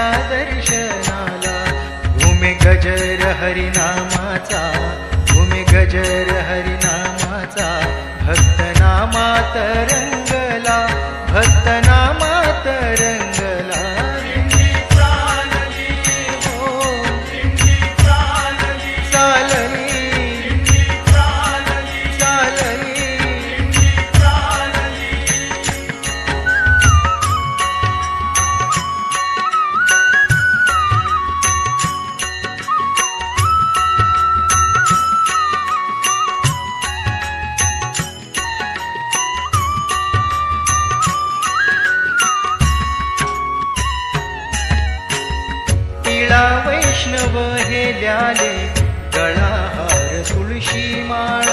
दर्शनाला. घुमे गजर हरिनामाचा घुमे गजर हरिनामाचा भक्त नामात टिळा वैष्णव हे ल्याले गळाहार तुळशी माळ.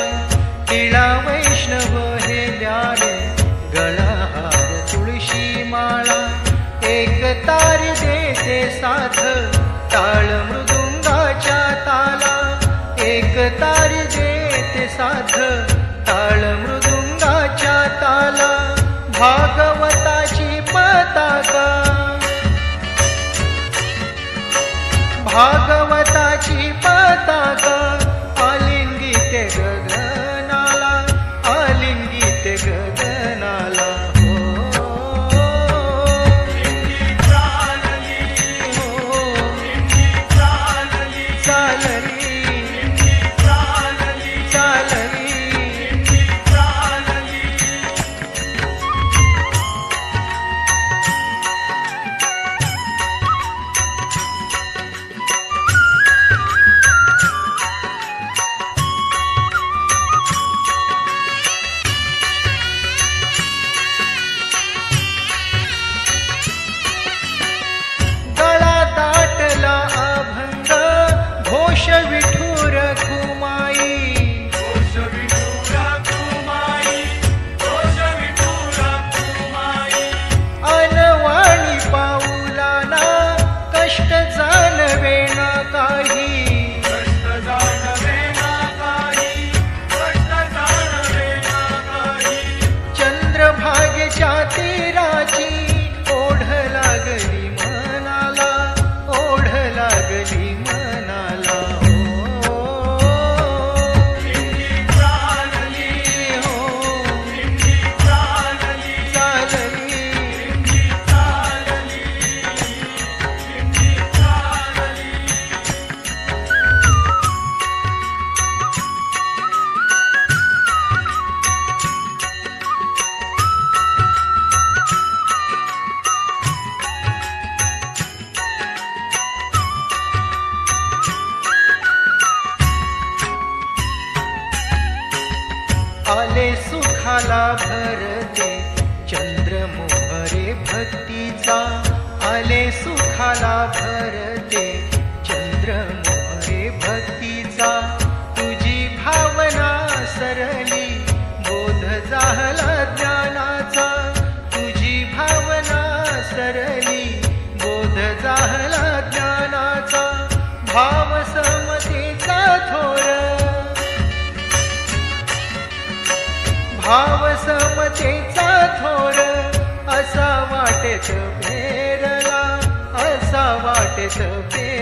टिळा वैष्णव हे ल्याले गळाहार तुळशी माळा. एक तार देते साथ ताळ मृदुंगाच्या ताला. एक तार देते साथ ताळ मृदुंगाच्या ताला. भागवताची पताका भागवताची पताका भर चन्द्रमोहरे भक्ति वाटेस फेरला असा भेरला भी